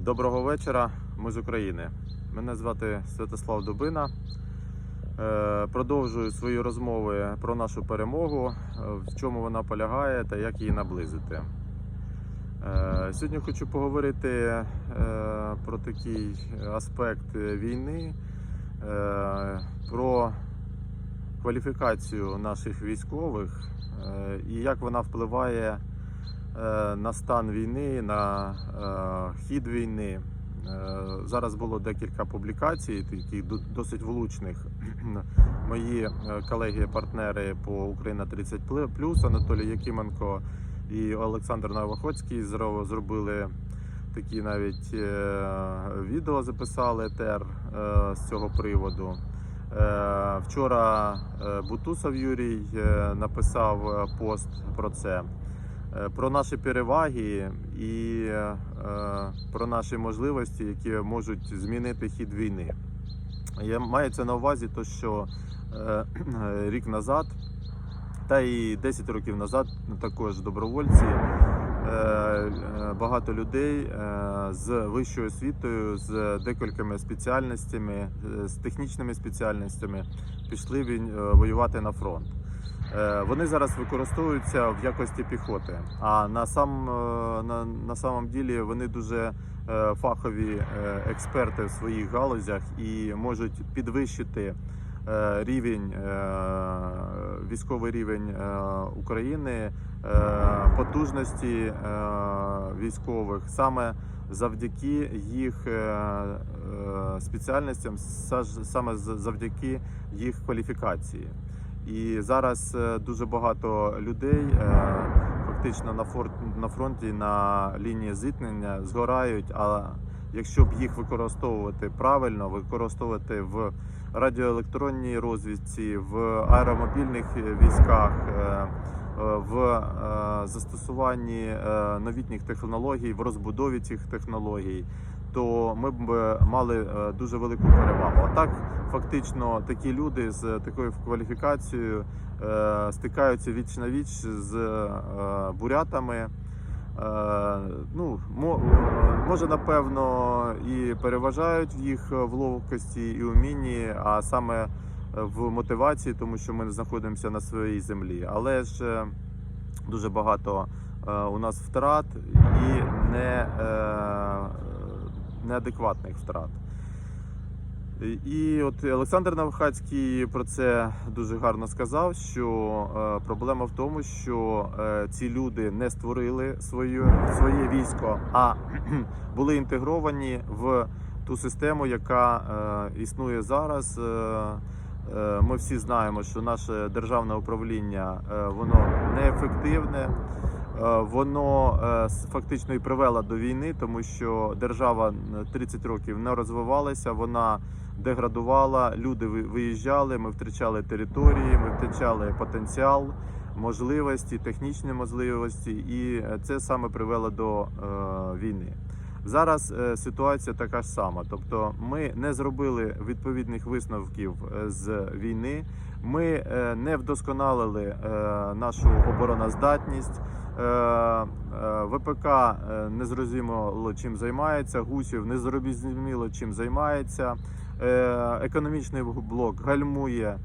Доброго вечора, ми з України. Мене звати Святослав Дубина. Е, Продовжую свої розмови про нашу перемогу, е, в чому вона полягає та як її наблизити. Е, Сьогодні хочу поговорити про такий аспект війни, про кваліфікацію наших військових і як вона впливає на стан війни, на е, хід війни. Е, Зараз було декілька публікацій, таких досить влучних. Мої е, колеги-партнери по Україна 30 Анатолій Якименко і Олександр Новохоцький зро- зробили такі навіть е, відео записали тер е, з цього приводу. Е, Вчора е, Бутусов Юрій е, написав е, пост про це, Е, про наші переваги і е, про наші можливості, які можуть змінити хід війни. Я мається на увазі, то, що е, рік назад, та і 10 років назад також добровольці, е, е, багато людей е, з вищою освітою, з декількома спеціальностями, е, з технічними спеціальностями пішли е, воювати на фронт. Е, Вони зараз використовуються в якості піхоти. А на сам е, на, на самом ділі вони дуже е, фахові експерти в своїх галузях і можуть підвищити рівень, військовий рівень України, потужності військових саме завдяки їх спеціальностям, саме завдяки їх кваліфікації. І зараз е, дуже багато людей е, фактично на фор- на фронті на лінії зіткнення згорають. А якщо б їх використовувати правильно, використовувати в радіоелектронній розвідці, в аеромобільних військах, е, в застосуванні новітніх технологій, в розбудові цих технологій, то ми б е, мали е, дуже велику перевагу. А так, фактично, такі люди з такою кваліфікацією е, стикаються віч на віч з бурятами. Ну, може, напевно, і переважають їх в ловкості і умінні, а саме в мотивації, тому що ми знаходимося на своїй землі. Але ж дуже багато у нас втрат і не, неадекватних втрат. І от Олександр Навхацький про це дуже гарно сказав, що е, проблема в тому, що е, ці люди не створили своє, своє військо, а були інтегровані в ту систему, яка е, існує зараз. Ми всі знаємо, що наше державне управління воно неефективне. Е, Воно е, фактично і привело до війни, тому що держава е, 30 років не розвивалася, вона деградувала, люди виїжджали, ми втрачали території, ми втрачали потенціал, можливості, технічні можливості, і е, це саме привело до війни. Зараз ситуація така ж сама, тобто ми не зробили відповідних висновків з війни. Ми не вдосконалили нашу обороноздатність. Е, е, ВПК е, не зрозуміло чим займається. Гусів не зрозуміло чим займається. Економічний блок гальмує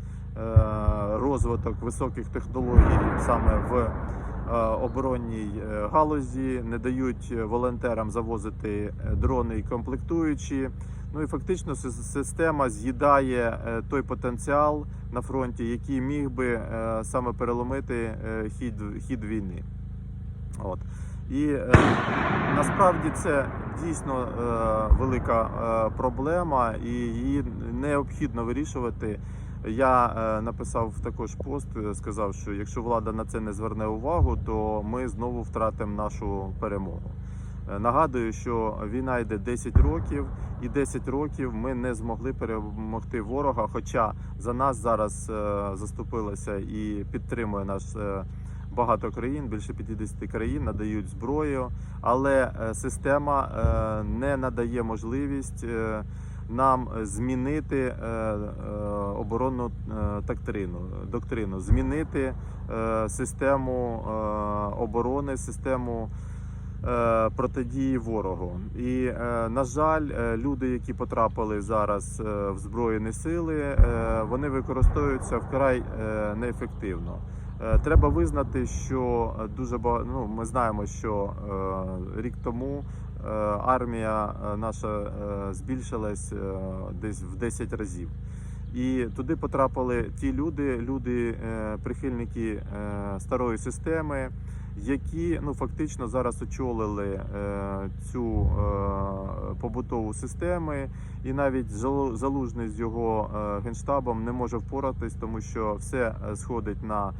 розвиток високих технологій саме в оборонній галузі, не дають волонтерам завозити дрони і комплектуючі. Ну і фактично система з'їдає той потенціал на фронті, який міг би саме переломити хід, хід війни. От. І е, насправді це дійсно е, велика е, проблема, і її необхідно вирішувати. Я е, написав також пост, е, сказав, що якщо влада на це не зверне увагу, то ми знову втратимо нашу перемогу. Е, Нагадую, що війна йде 10 років, і 10 років ми не змогли перемогти ворога. Хоча за нас зараз е, заступилося і підтримує нас е, багато країн, більше 50 країн надають зброю, але е, система е, не надає можливість е, нам змінити оборонну доктрину, доктрину, змінити систему оборони, систему протидії ворогу. І, на жаль, люди, які потрапили зараз в Збройні сили, вони використовуються вкрай неефективно. Е, Треба визнати, що е, дуже багато, ну, ми знаємо, що е, рік тому е, армія е, наша е, збільшилась е, десь в 10 разів. І туди потрапили ті люди, люди, е, прихильники е, старої системи, які ну фактично зараз очолили е, цю е, побутову систему, і навіть Залу- залужний з його е, генштабом не може впоратись, тому що все сходить на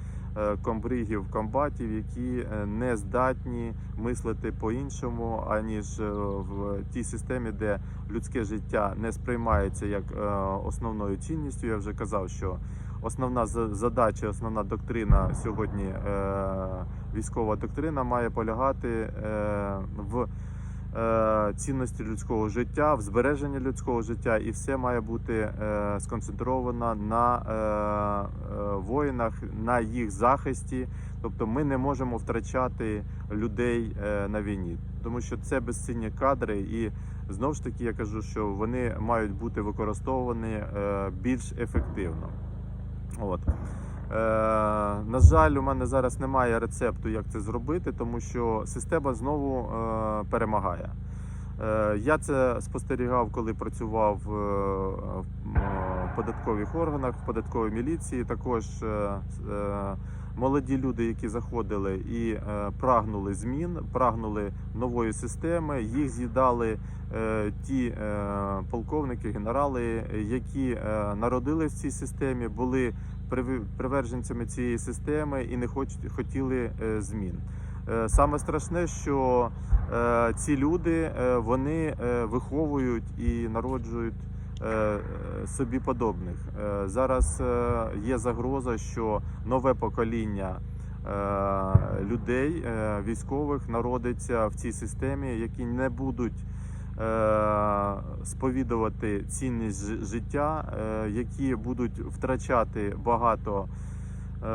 комбригів, комбатів, які е, не здатні мислити по-іншому, аніж е, в тій системі, де людське життя не сприймається як е, основною цінністю. Я вже казав, що основна за- задача, основна доктрина сьогодні, е, військова доктрина, має полягати е, в е, цінності людського життя, в збереженні людського життя, і все має бути е, сконцентровано на е, е, воїнах, на їх захисті. Тобто ми не можемо втрачати людей е, на війні, тому що це безцінні кадри, і знову ж таки я кажу, що вони мають бути використовані е, більш ефективно. От. Е, на жаль, у мене зараз немає рецепту, як це зробити, тому що система знову е, перемагає. Е, я це спостерігав, коли працював в податкових органах, в податковій міліції. Також молоді люди, які заходили і е, прагнули змін, прагнули нової системи, їх з'їдали е, ті е, полковники, генерали, які народили в цій системі, були приверженцями цієї системи і не хоч, хотіли змін. Саме страшне, що ці люди вони виховують і народжують собі подобних. Е, Зараз е, є загроза, що нове покоління е, людей, е, військових, народиться в цій системі, які не будуть е, сповідувати цінність життя, е, які будуть втрачати багато е,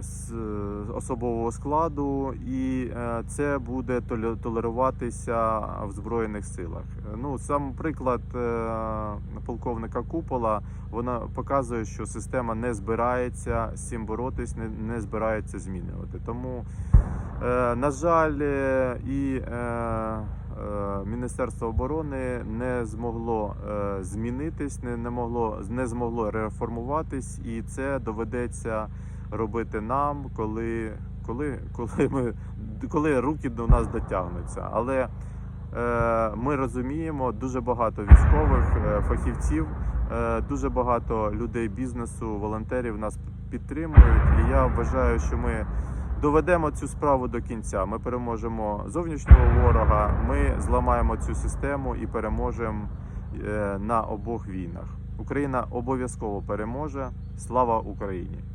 з особового складу, і е, це буде толеруватися в збройних силах. Ну сам приклад е, полковника Купола вона показує, що система не збирається з цим боротись, не, не збирається змінювати. Тому, е, на жаль, і Міністерство оборони не змогло змінитись, не, не могло не змогло реформуватись, і це доведеться робити нам, коли, коли, коли ми коли руки до нас дотягнуться. Але е, ми розуміємо дуже багато військових е, фахівців, е, дуже багато людей бізнесу, волонтерів нас підтримують. І я вважаю, що ми доведемо цю справу до кінця. Ми переможемо зовнішнього ворога, ми зламаємо цю систему і переможемо е, на обох війнах. Україна обов'язково переможе. Слава Україні!